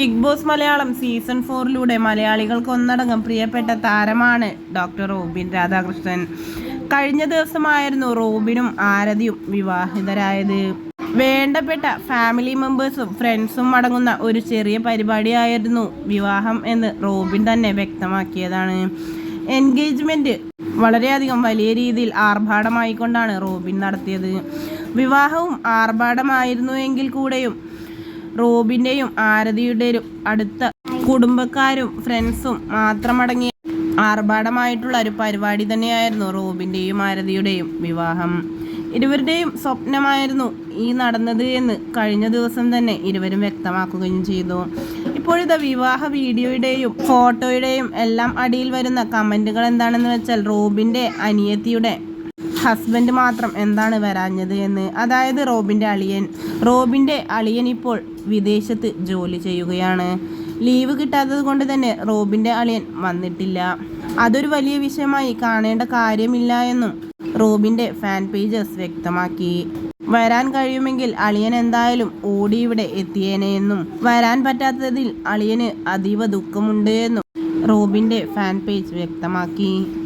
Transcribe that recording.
Big Boss Malayalam season ഫോറിലൂടെ മലയാളികൾക്ക് ഒന്നടങ്കം പ്രിയപ്പെട്ട താരമാണ് ഡോക്ടർ റോബിൻ രാധാകൃഷ്ണൻ. കഴിഞ്ഞ ദിവസമായിരുന്നു റോബിനും ആരതിയും വിവാഹിതരായത്. വേണ്ടപ്പെട്ട ഫാമിലി മെമ്പേഴ്സും ഫ്രണ്ട്സും അടങ്ങുന്ന ഒരു ചെറിയ പരിപാടിയായിരുന്നു വിവാഹം എന്ന് റോബിൻ തന്നെ വ്യക്തമാക്കിയതാണ്. എൻഗേജ്മെന്റ് വളരെയധികം വലിയ രീതിയിൽ ആർഭാടമായിക്കൊണ്ടാണ് റോബിൻ നടത്തിയത്. വിവാഹവും ആർഭാടമായിരുന്നു എങ്കിൽ കൂടെയും റോബിന്റെയും ആരതിയുടെയും അടുത്ത കുടുംബക്കാരും ഫ്രണ്ട്സും മാത്രമടങ്ങിയ ആർഭാടമായിട്ടുള്ള ഒരു പരിപാടി തന്നെയായിരുന്നു റോബിന്റെയും ആരതിയുടെയും വിവാഹം. ഇരുവരുടെയും സ്വപ്നമായിരുന്നു ഈ നടന്നത് എന്ന് കഴിഞ്ഞ ദിവസം തന്നെ ഇരുവരും വ്യക്തമാക്കുകയും ചെയ്തു. ഇപ്പോഴിത് വിവാഹ വീഡിയോയുടെയും ഫോട്ടോയുടെയും എല്ലാം അടിയിൽ വരുന്ന കമന്റുകൾ എന്താണെന്ന് വെച്ചാൽ റോബിന്റെ അനിയത്തിയുടെ ഹസ്ബൻഡ് മാത്രം എന്താണ് വരാഞ്ഞത് എന്ന്. അതായത് റോബിന്റെ അളിയൻ. റോബിന്റെ അളിയൻ ഇപ്പോൾ വിദേശത്ത് ജോലി ചെയ്യുകയാണ്. ലീവ് കിട്ടാത്തത് കൊണ്ട് തന്നെ റോബിന്റെ അളിയൻ വന്നിട്ടില്ല. അതൊരു വലിയ വിഷയമായി കാണേണ്ട കാര്യമില്ല എന്നും റോബിന്റെ ഫാൻ പേജസ് വ്യക്തമാക്കി. വരാൻ കഴിയുമെങ്കിൽ അളിയൻ എന്തായാലും ഓടി ഇവിടെ എത്തിയേനെ എന്നും. വരാൻ പറ്റാത്തതിൽ അളിയന് അതീവ ദുഃഖമുണ്ട് എന്നും റോബിന്റെ ഫാൻ പേജ് വ്യക്തമാക്കി.